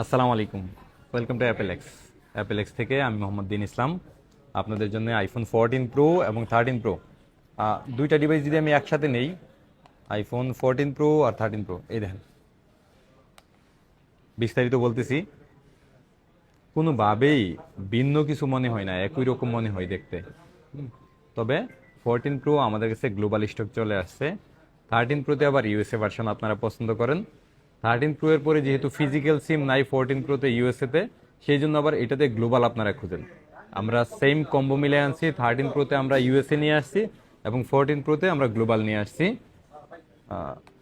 আসসালামু আলাইকুম। Welcome to Apple X Apple X থেকে আমি মোহাম্মদ দিন ইসলাম। আপনাদের জন্য আইফোন ফোরটিন প্রো এবং থার্টিন প্রো দুইটা ডিভাইস যদি আমি একসাথে নেই আইফোন ফোরটিন প্রো আর থার্টিন প্রো এই দেখেন। বিস্তারিত বলতেছি, কোনোভাবেই ভিন্ন কিছু মনে হয় না, একই রকম মনে হয় দেখতে। তবে ফোরটিন প্রো আমাদের কাছে গ্লোবাল স্টক চলে আসছে। থার্টিন প্রোতে আবার ইউএসএ ভার্সন আপনারা পছন্দ করেন। থার্টিন প্রো এর পরে যেহেতু ফিজিক্যাল সিম নাই ফোরটিন প্রোতে ইউএসএতে সেই জন্য আবার এটাতে গ্লোবাল আপনারা খুঁজেন। আমরা সেম কম্বো মিলে আনছি থার্টিন প্রোতে আমরা ইউএসএ নিয়ে আসছি এবং ফোরটিন প্রোতে আমরা গ্লোবাল নিয়ে আসছি।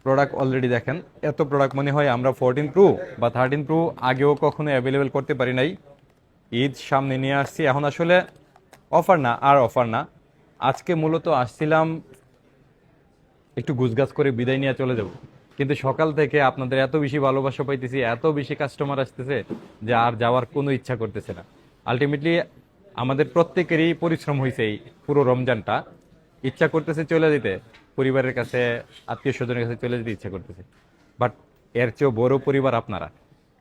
প্রোডাক্ট অলরেডি দেখেন, এত প্রোডাক্ট মনে হয় আমরা ফোরটিন প্রো বা থার্টিন প্রো আগেও কখনো অ্যাভেলেবেল করতে পারি নাই। ঈদ সামনে নিয়ে আসছি। এখন আসলে অফার না, আর অফার না। আজকে মূলত আসছিলাম, একটু গুজগাছ করে বিদায় নিয়ে চলে যাব। কিন্তু সকাল থেকে আপনাদের এত বেশি ভালোবাসা পাইতেছি, এত বেশি কাস্টমার আসতেছে যে আর যাওয়ার কোনো ইচ্ছা করতেছে না। আলটিমেটলি আমাদের প্রত্যেকেরই পরিশ্রম হয়েছে এই পুরো রমজানটা। ইচ্ছা করতেছে চলে যেতে, পরিবারের কাছে, আত্মীয় স্বজনের কাছে চলে যেতে ইচ্ছা করতেছে। বাট এর চেয়েও বড় পরিবার আপনারা।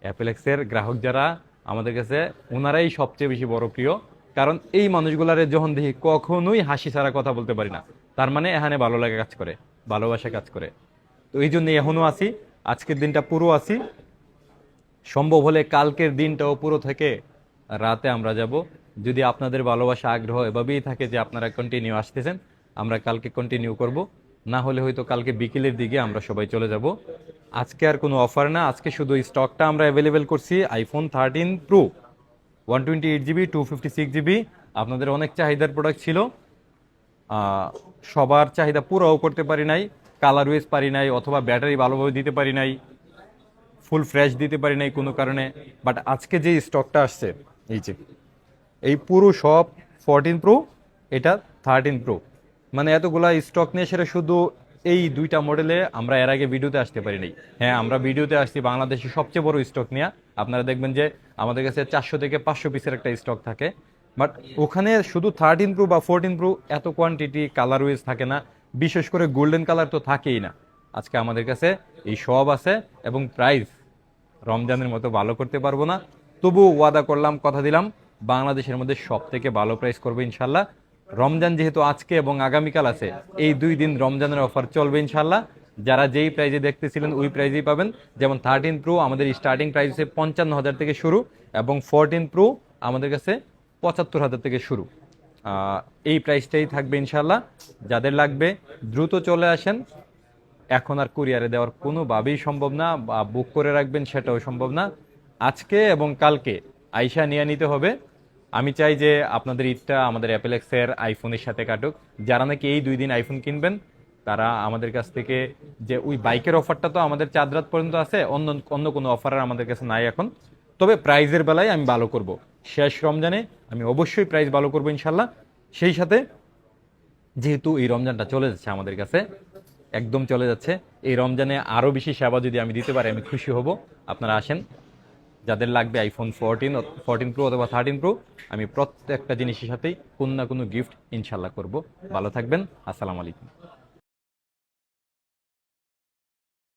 অ্যাপেলেক্সের গ্রাহক যারা, আমাদের কাছে ওনারাই সবচেয়ে বেশি বড় প্রিয়। কারণ এই মানুষগুলারে যখন দেখি, কখনোই হাসি ছাড়া কথা বলতে পারি না। তার মানে এখানে ভালো লাগে কাজ করে, ভালোবাসা কাজ করে। তো এই জন্য এখনও আছি। আজকের দিনটা পুরো আছি। সম্ভব হলে কালকের দিনটাও পুরো থেকে রাতে আমরা যাব। যদি আপনাদের ভালোবাসা, আগ্রহ এভাবেই থাকে যে আপনারা কন্টিনিউ আসতেছেন, আমরা কালকে কন্টিনিউ করব। না হলে হয়তো কালকে বিকেলের দিকে আমরা সবাই চলে যাব। আজকে আর কোনো অফার না। আজকে শুধু স্টকটা আমরা অ্যাভেলেবেল করছি iPhone thirteen pro one twenty eight GB two fifty six GB আপনাদের অনেক চাহিদার প্রোডাক্ট ছিল। সবার চাহিদা পুরোও করতে পারি নাই। কালার ওয়েজ পারি নাই অথবা ব্যাটারি ভালোভাবে দিতে পারি নাই, ফুল ফ্রেশ দিতে পারি নাই কোনো কারণে। বাট আজকে যে স্টকটা আসছে, এই যে, এই পুরো সব ফোরটিন প্রো এটা থার্টিন প্রো মানে এতগুলা স্টক নিয়ে সেটা শুধু এই দুইটা মডেলে আমরা এর আগে ভিডিওতে আসতে পারি নাই। হ্যাঁ আমরা ভিডিওতে আসছি বাংলাদেশের সবচেয়ে বড় স্টক নিয়ে। আপনারা দেখবেন যে আমাদের কাছে চারশো থেকে পাঁচশো পিসের একটা স্টক থাকে। বাট ওখানে শুধু থার্টিন প্রো বা ফোরটিন প্রো এত কোয়ান্টিটি কালার ওয়েজ থাকে না। বিশেষ করে গোল্ডেন কালার তো থাকেই না। আজকে আমাদের কাছে এই সব আছে এবং প্রাইস রমজানের মতো ভালো করতে পারব না। তবু ওয়াদা করলাম, কথা দিলাম, বাংলাদেশের মধ্যে সব থেকে ভালো প্রাইস করব ইনশাল্লাহ। রমজান যেহেতু আজকে এবং আগামীকাল আছে, এই দুই দিন রমজানের অফার চলবে ইনশাল্লাহ। যারা যেই প্রাইজে দেখতেছিলেন, ওই প্রাইজেই পাবেন। যেমন থার্টিন প্রো আমাদের স্টার্টিং প্রাইস পঞ্চান্ন হাজার থেকে শুরু এবং ফোরটিন প্রো আমাদের কাছে পঁচাত্তর হাজার থেকে শুরু। এই প্রাইসটাই থাকবে ইনশাল্লাহ যাদের লাগবে, দ্রুত চলে আসেন। এখন আর কুরিয়ারে দেওয়ার কোনোভাবেই সম্ভব না, বা বুক করে রাখবেন সেটাও সম্ভব না। আজকে এবং কালকে আইসা নিয়ে নিতে হবে। আমি চাই যে আপনাদের ঈদটা আমাদের অ্যাপেলেক্সের আইফোনের সাথে কাটুক। যারা নাকি এই দুই দিন আইফোন কিনবেন, তারা আমাদের কাছ থেকে যে ওই বাইকের অফারটা তো আমাদের চাঁদ রাত পর্যন্ত আছে, অন্য অন্য কোনো অফার আমাদের কাছে নাই এখন। তবে প্রাইজের বেলায় আমি ভালো করব। শেষ রমজানে আমি অবশ্যই প্রাইজ ভালো করব ইনশাল্লাহ সেই সাথে যেহেতু এই রমজানটা চলে যাচ্ছে আমাদের কাছে, একদম চলে যাচ্ছে, এই রমজানে আরও বেশি সেবা যদি আমি দিতে পারি, আমি খুশি হব। আপনারা আসেন। যাদের লাগবে আইফোন ফোরটিন ফোরটিন প্রো অথবা থার্টিন প্রো আমি প্রত্যেকটা জিনিসের সাথেই কোনো না কোনো গিফট ইনশাল্লাহ করব। ভালো থাকবেন। আসসালামু আলাইকুম।